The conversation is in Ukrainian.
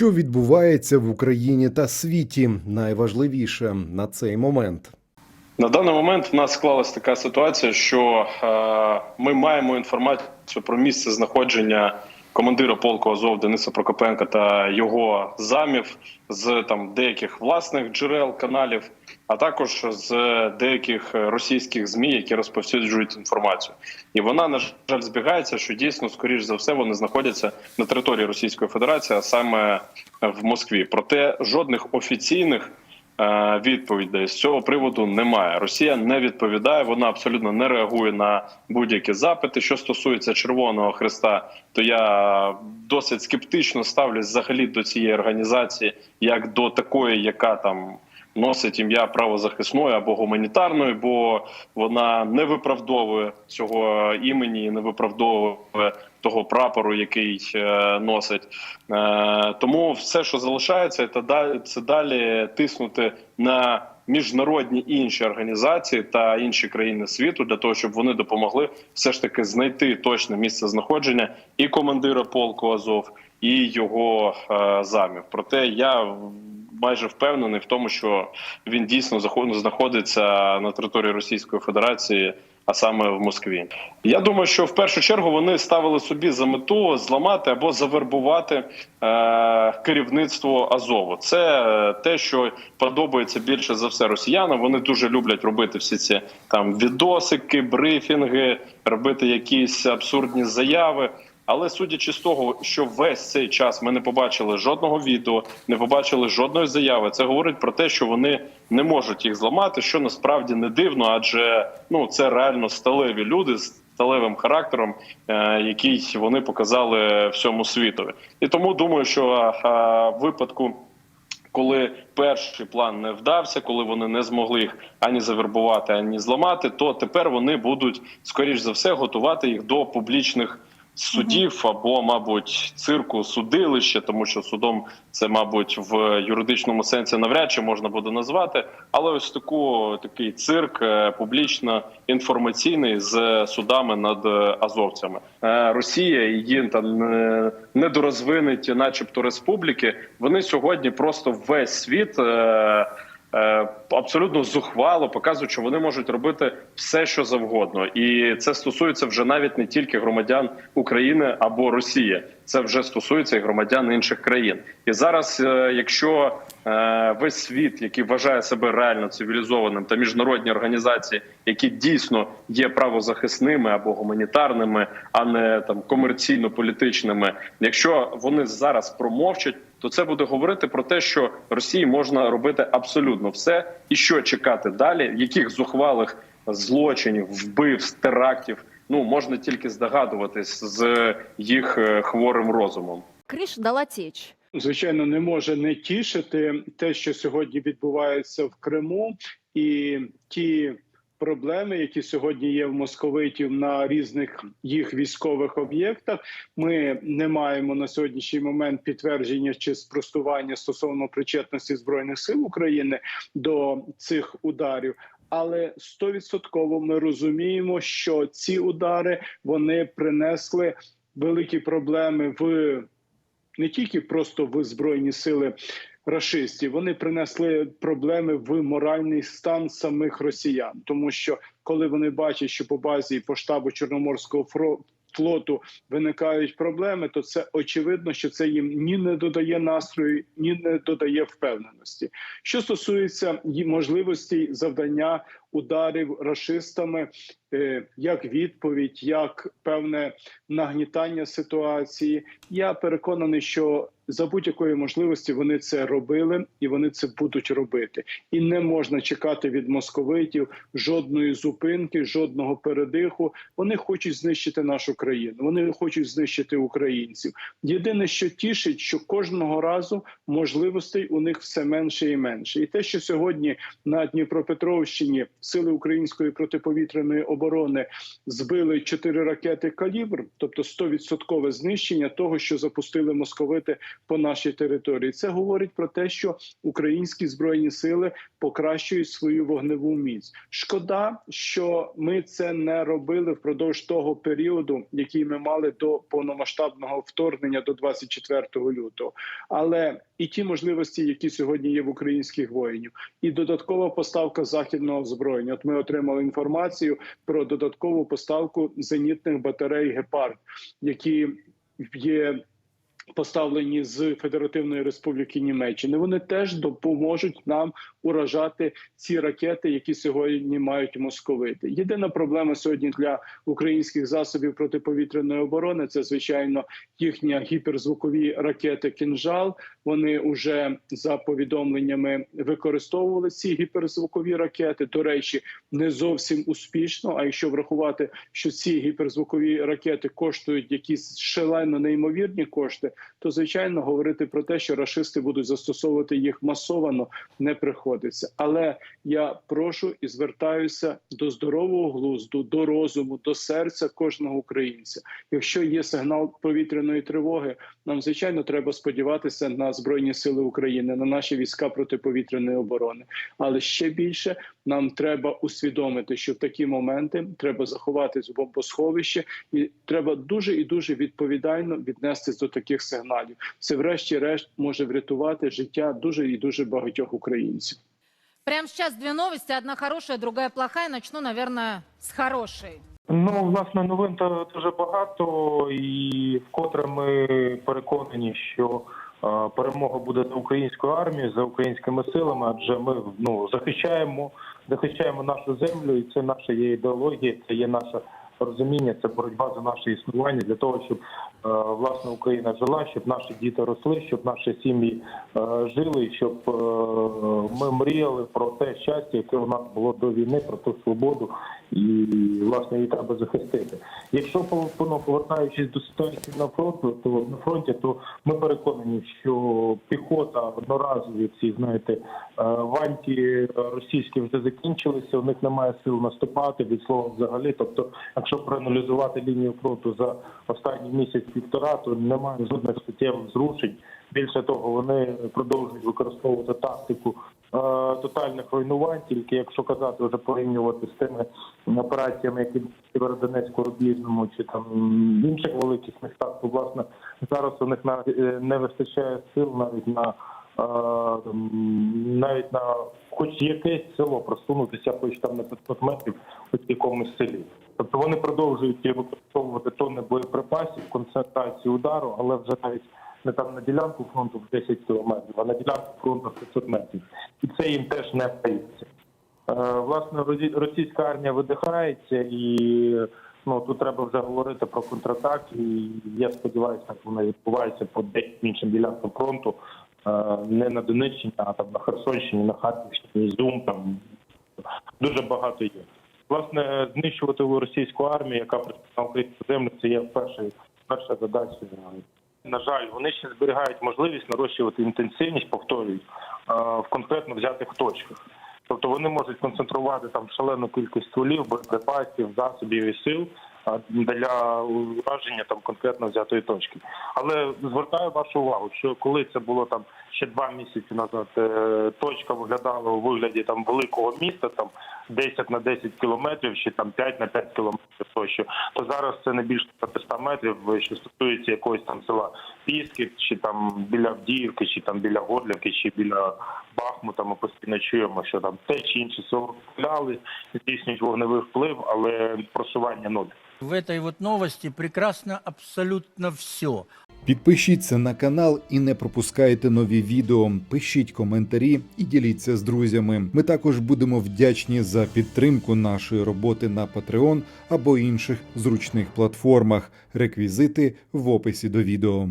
Що відбувається в Україні та світі? Найважливіше на цей момент. На даний момент в нас склалася така ситуація, що е, ми маємо інформацію про місце знаходження командира полку Азов Дениса Прокопенка та його замів з там деяких власних джерел каналів, а також з деяких російських змі, які розповсюджують інформацію. І вона на жаль збігається, що дійсно, скоріш за все, вони знаходяться на території Російської Федерації, а саме в Москві. Проте жодних офіційних е, відповідей з цього приводу немає. Росія не відповідає, вона абсолютно не реагує на будь-які запити. Що стосується Червоного Христа, то я досить скептично ставлюсь взагалі до цієї організації, як до такої, яка там. Носить ім'я правозахисної або гуманітарної, бо вона не виправдовує цього імені, не виправдовує того прапору, який е, носить. Е, тому все, що залишається, це далі тиснути на міжнародні інші організації та інші країни світу для того, щоб вони допомогли все ж таки знайти точне місце знаходження і командира полку Азов, і його е, замів. Проте я майже впевнений в тому, що він дійсно знаходиться на території Російської Федерації. А саме в Москві, я думаю, що в першу чергу вони ставили собі за мету зламати або завербувати е, керівництво Азову. Це е, те, що подобається більше за все росіянам. Вони дуже люблять робити всі ці там відосики, брифінги, робити якісь абсурдні заяви. Але судячи з того, що весь цей час ми не побачили жодного відео, не побачили жодної заяви, це говорить про те, що вони не можуть їх зламати, що насправді не дивно, адже ну це реально сталеві люди з сталевим характером, е, який вони показали всьому світові. І тому думаю, що е, в випадку. Коли перший план не вдався, коли вони не змогли їх ані завербувати, ані зламати, то тепер вони будуть скоріш за все готувати їх до публічних судів або, мабуть, цирку судилища, тому що судом це, мабуть, в юридичному сенсі навряд чи можна буде назвати. Але ось таку такий цирк е, публічно інформаційний з судами над е, азовцями. Е, Росія і її там недорозвинуті, начебто, республіки. Вони сьогодні просто весь світ. Е, Абсолютно зухвало показують, що вони можуть робити все, що завгодно, і це стосується вже навіть не тільки громадян України або Росії, це вже стосується і громадян інших країн. І зараз, е, якщо е, весь світ, який вважає себе реально цивілізованим, та міжнародні організації, які дійсно є правозахисними або гуманітарними, а не там комерційно-політичними, якщо вони зараз промовчать то це буде говорити про те, що Росії можна робити абсолютно все, і що чекати далі, яких зухвалих злочинів, вбивств, терактів. Ну можна тільки здогадуватись з їх е, хворим розумом. Криш дала тіч. звичайно, не може не тішити те, що сьогодні відбувається в Криму, і ті проблеми, які сьогодні є в московитів на різних їх військових об'єктах. Ми не маємо на сьогоднішній момент підтвердження чи спростування стосовно причетності збройних сил України до цих ударів. Але стовідсотково ми розуміємо, що ці удари вони принесли великі проблеми в не тільки просто в збройні сили рашистів, вони принесли проблеми в моральний стан самих росіян, тому що коли вони бачать, що по базі і по штабу Чорноморського фро- флоту виникають проблеми, то це очевидно, що це їм ні не додає настрою, ні не додає впевненості. Що стосується можливості завдання ударів рашистами, е, як відповідь, як певне нагнітання ситуації, я переконаний, що за будь-якої можливості вони це робили і вони це будуть робити. І не можна чекати від московитів жодної зупинки, жодного передиху. Вони хочуть знищити нашу країну. Вони хочуть знищити українців. Єдине, що тішить, що кожного разу можливостей у них все менше і менше. І те, що сьогодні на Дніпропетровщині сили української протиповітряної оборони збили чотири ракети калібр, тобто 100% знищення того, що запустили московити по нашій території. Це говорить про те, що українські збройні сили покращують свою вогневу міць. Шкода, що ми це не робили впродовж того періоду, який ми мали до повномасштабного вторгнення до 24 лютого. Але і ті можливості, які сьогодні є в українських воїнів, і додаткова поставка західного озброєння. От ми отримали інформацію про додаткову поставку зенітних батарей Гепард, які є поставлені з Федеративної Республіки Німеччини. Вони теж допоможуть нам уражати ці ракети, які сьогодні мають московити. Єдина проблема сьогодні для українських засобів протиповітряної оборони це звичайно їхні гіперзвукові ракети «Кінжал». Вони вже за повідомленнями використовували ці гіперзвукові ракети. До речі, не зовсім успішно. А якщо врахувати, що ці гіперзвукові ракети коштують якісь шалено неймовірні кошти, то звичайно говорити про те, що рашисти будуть застосовувати їх масовано, не приходиться. Але я прошу і звертаюся до здорового глузду, до розуму, до серця кожного українця. Якщо є сигнал повітряної тривоги, нам звичайно треба сподіватися на збройні сили України, на наші війська протиповітряної оборони. Але ще більше нам треба усвідомити, що в такі моменти треба заховатись в бомбосховище, і треба дуже і дуже відповідально віднестись до таких сигналів. Це, врешті-решт, може врятувати життя дуже і дуже багатьох українців. Прямо сейчас две новости, одна хорошая, другая плохая. Начну, наверное, с хорошей. Ну, власне, новин то дуже багато, і вкотре ми переконані, що е, перемога буде за українською армією, за українськими силами, адже ми ну захищаємо, захищаємо нашу землю, і це наша є ідеологія, це є наше розуміння, це боротьба за наше існування для того, щоб е, власне Україна жила, щоб наші діти росли, щоб наші сім'ї е, жили, щоб е, ми мріяли про те щастя, яке у нас було до війни, про ту свободу, і власне її треба захистити. Якщо ну, повертаючись до ситуації на фронту, то на фронті, то ми переконані, що піхота одноразові ці знаєте е, ванті російські вже закінчилися. У них немає сил наступати від слова взагалі. Тобто, якщо проаналізувати лінію фронту за останній місяць півтора, то немає жодних суттєвих зрушень. Більше того, вони продовжують використовувати тактику е, тотальних руйнувань. Тільки якщо казати вже порівнювати з тими операціями, які в Сєвєродонецьку, Рубіжному чи там інших великих містах, то власне зараз у них е, не вистачає сил навіть на е, навіть на хоч якесь село просунутися, хоч там на 500 метрів, в якомусь селі. Тобто вони продовжують використовувати тонни боєприпасів, концентрацію удару, але вже навіть не там на ділянку фронту в 10 кілометрів, а на ділянку фронту в 500 метрів. І це їм теж не вдається. Е, Власне, російська армія видихається, і ну тут треба вже говорити про контратак. І я сподіваюся, так воно відбувається по деяким іншим ділянкам фронту, е, не на Донеччині, а там на Херсонщині, на Харківщині, Ізюм, там дуже багато є. Власне, знищувати російську армію, яка прийшла на українську землю, це є перша, перша задача. На жаль, вони ще зберігають можливість нарощувати інтенсивність, повторюють, е, в конкретно взятих точках. Тобто вони можуть концентрувати там шалену кількість стволів, боєприпасів, засобів і сил для ураження там конкретно взятої точки. Але звертаю вашу увагу, що коли це було там ще два місяці назад, е, точка виглядала у вигляді там великого міста, там 10 на 10 кілометрів, чи там 5 на 5 кілометрів тощо, то зараз це не більше 500 метрів, що стосується якогось там села Піски, чи там біля Авдіївки, чи там біля Горлівки, чи біля Бахмута. Ми постійно чуємо, що там те чи інше село стріляли, здійснюють вогневий вплив, але просування нуль. В этой вот новости прекрасно абсолютно все. Підпишіться на канал і не пропускайте нові відео. Пишіть коментарі і діліться з друзями. Ми також будемо вдячні за підтримку нашої роботи на Patreon або інших зручних платформах. Реквізити в описі до відео.